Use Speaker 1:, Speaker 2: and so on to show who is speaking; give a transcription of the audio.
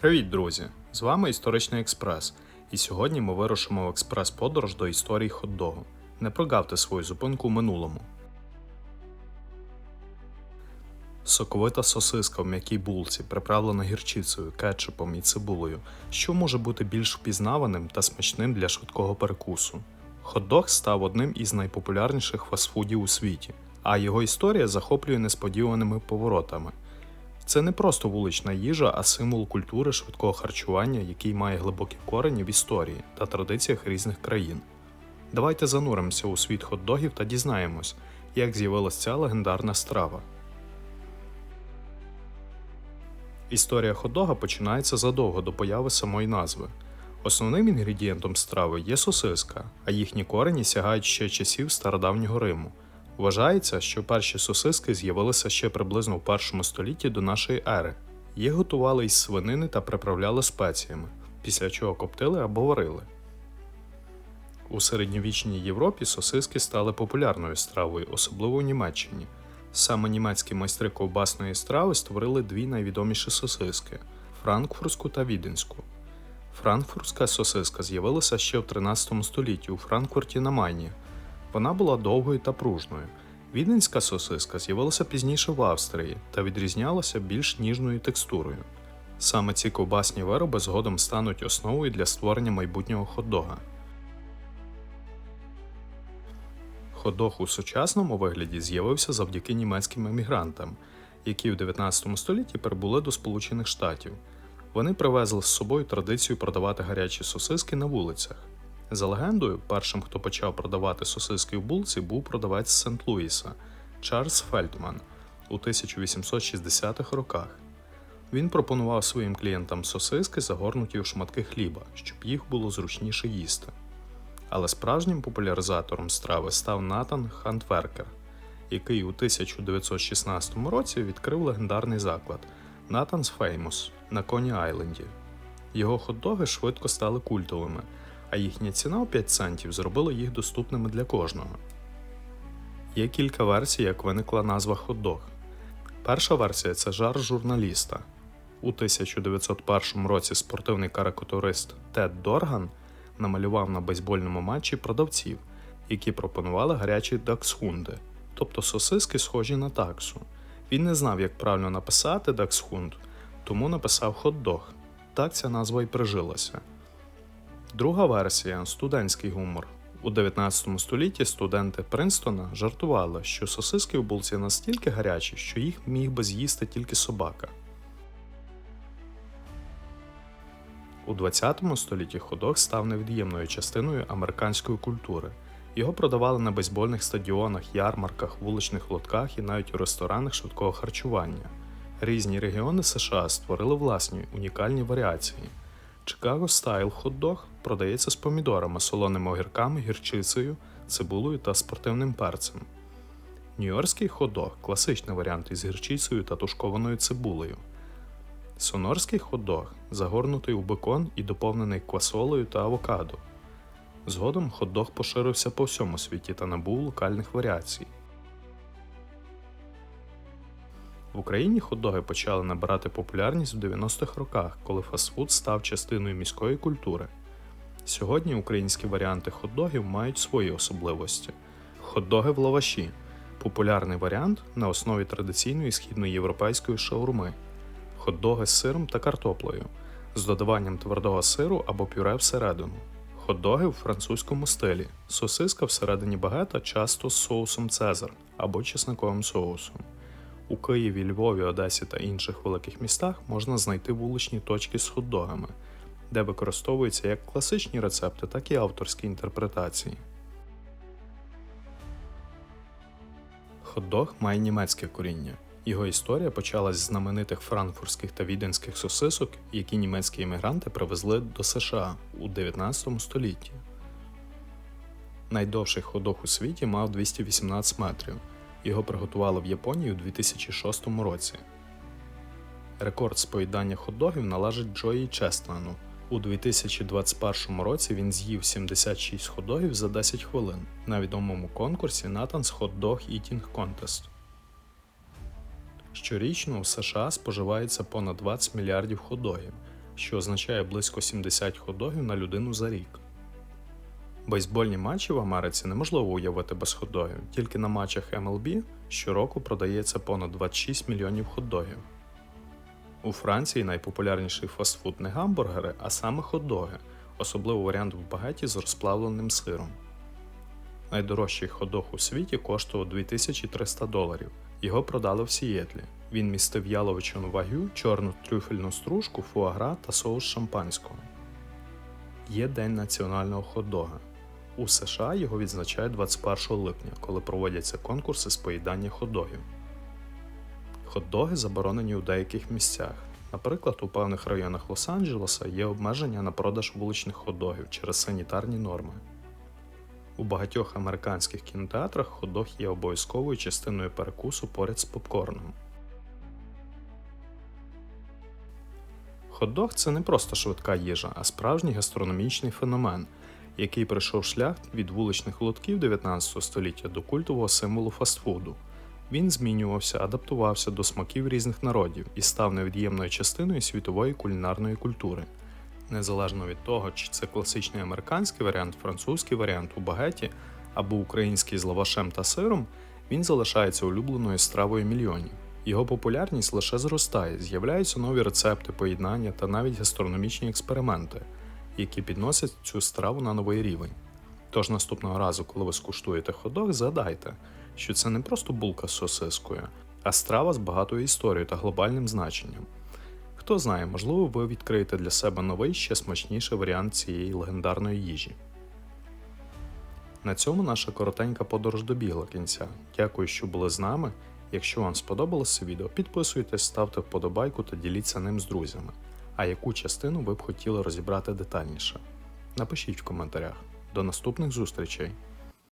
Speaker 1: Привіт, друзі! З вами Історичний Експрес, і сьогодні ми вирушимо в експрес-подорож до історії хот-догу. Не прогавте свою зупинку в минулому. Соковита сосиска в м'якій булці, приправлена гірчицею, кетчупом і цибулею, що може бути більш впізнаваним та смачним для швидкого перекусу. Хот-дог став одним із найпопулярніших фастфудів у світі, а його історія захоплює несподіваними поворотами. Це не просто вулична їжа, а символ культури швидкого харчування, який має глибокі корені в історії та традиціях різних країн. Давайте зануримося у світ хот-догів та дізнаємось, як з'явилася ця легендарна страва. Історія хот-дога починається задовго до появи самої назви. Основним інгредієнтом страви є сосиска, а їхні корені сягають ще часів стародавнього Риму. Вважається, що перші сосиски з'явилися ще приблизно в першому столітті до нашої ери. Їх готували із свинини та приправляли спеціями, після чого коптили або варили. У середньовічній Європі сосиски стали популярною стравою, особливо у Німеччині. Саме німецькі майстри ковбасної страви створили дві найвідоміші сосиски франкфуртську та віденську. Франкфуртська сосиска з'явилася ще в 13 столітті у Франкфурті на Майні. Вона була довгою та пружною. Віденська сосиска з'явилася пізніше в Австрії та відрізнялася більш ніжною текстурою. Саме ці ковбасні вироби згодом стануть основою для створення майбутнього хот-дога. Хот-дог у сучасному вигляді з'явився завдяки німецьким емігрантам, які в 19 столітті прибули до Сполучених Штатів. Вони привезли з собою традицію продавати гарячі сосиски на вулицях. За легендою, першим, хто почав продавати сосиски в булці, був продавець з Сент-Луіса Чарльз Фельдман у 1860-х роках. Він пропонував своїм клієнтам сосиски, загорнуті у шматки хліба, щоб їх було зручніше їсти. Але справжнім популяризатором страви став Натан Хантверкер, який у 1916 році відкрив легендарний заклад Натан's Famous на Коні Айленді. Його хот-доги швидко стали культовими, а їхня ціна у 5 центів зробила їх доступними для кожного. Є кілька версій, як виникла назва хот-дог. Перша версія це жар журналіста. У 1901 році спортивний карикатурист Тед Дорган намалював на бейсбольному матчі продавців, які пропонували гарячі даксхунди, тобто сосиски, схожі на таксу. Він не знав, як правильно написати даксхунд, тому написав хот-дог. Так ця назва й прижилася. Друга версія студентський гумор. У 19 столітті студенти Принстона жартували, що сосиски в булці настільки гарячі, що їх міг би з'їсти тільки собака. У 20 столітті ходок став невід'ємною частиною американської культури. Його продавали на бейсбольних стадіонах, ярмарках, вуличних лотках і навіть у ресторанах швидкого харчування. Різні регіони США створили власні унікальні варіації. Чикаго Стайл хот-дог продається з помідорами, солоними огірками, гірчицею, цибулею та спортивним перцем. Нью-Йоркський хот-дог – класичний варіант із гірчицею та тушкованою цибулею. Сонорський хот-дог загорнутий у бекон і доповнений квасолею та авокадо. Згодом хот-дог поширився по всьому світі та набув локальних варіацій. В Україні хот-доги почали набирати популярність в 90-х роках, коли фастфуд став частиною міської культури. Сьогодні українські варіанти хот-догів мають свої особливості. Хот-доги в лаваші популярний варіант на основі традиційної східноєвропейської шаурми, хот-доги з сиром та картоплею, з додаванням твердого сиру або пюре всередину, хот-доги в французькому стилі, сосиска всередині багета часто з соусом Цезар або чесниковим соусом. У Києві, Львові, Одесі та інших великих містах можна знайти вуличні точки з хот-догами, де використовуються як класичні рецепти, так і авторські інтерпретації. Хот-дог має німецьке коріння. Його історія почалась з знаменитих франкфуртських та віденських сосисок, які німецькі іммігранти привезли до США у 19 столітті. Найдовший хот-дог у світі мав 218 метрів. Його приготували в Японії у 2006 році. Рекорд з поїдання хот-догів належить Джої Честлену. У 2021 році він з'їв 76 хот-догів за 10 хвилин на відомому конкурсі Nathan's Hot Dog Eating Contest. Щорічно в США споживається понад 20 мільярдів хот-догів. що означає близько 70 хот-догів на людину за рік. Бейсбольні матчі в Америці неможливо уявити без хот-догів. Тільки на матчах MLB щороку продається понад 26 мільйонів хот-догів. У Франції найпопулярніший фастфуд не гамбургери, а саме хот-доги, особливо варіант в багеті з розплавленим сиром. Найдорожчий хот-дог у світі коштував 2300 доларів. Його продали в Сієтлі. Він містив яловичину вагю, чорну трюфельну стружку, фуагра та соус шампанського. Є День національного хот-дога. У США його відзначають 21 липня, коли проводяться конкурси з поїдання хот-догів. Хот-доги заборонені у деяких місцях. Наприклад, у певних районах Лос-Анджелеса є обмеження на продаж вуличних хот-догів через санітарні норми. У багатьох американських кінотеатрах хот-дог є обов'язковою частиною перекусу поряд з попкорном. Хот-дог – це не просто швидка їжа, а справжній гастрономічний феномен, який пройшов шлях від вуличних лотків 19 століття до культового символу фастфуду. Він змінювався, адаптувався до смаків різних народів і став невід'ємною частиною світової кулінарної культури. Незалежно від того, чи це класичний американський варіант, французький варіант у багеті або український з лавашем та сиром, він залишається улюбленою стравою мільйонів. Його популярність лише зростає, з'являються нові рецепти, поєднання та навіть гастрономічні експерименти, які підносять цю страву на новий рівень. Тож наступного разу, коли ви скуштуєте ходок, згадайте, що це не просто булка з сосискою, а страва з багатою історією та глобальним значенням. Хто знає, можливо, ви відкриєте для себе новий ще смачніший варіант цієї легендарної їжі. На цьому наша коротенька подорож добігла кінця. Дякую, що були з нами. Якщо вам сподобалося відео, підписуйтесь, ставте вподобайку та діліться ним з друзями. А яку частину ви б хотіли розібрати детальніше? Напишіть в коментарях. До наступних зустрічей!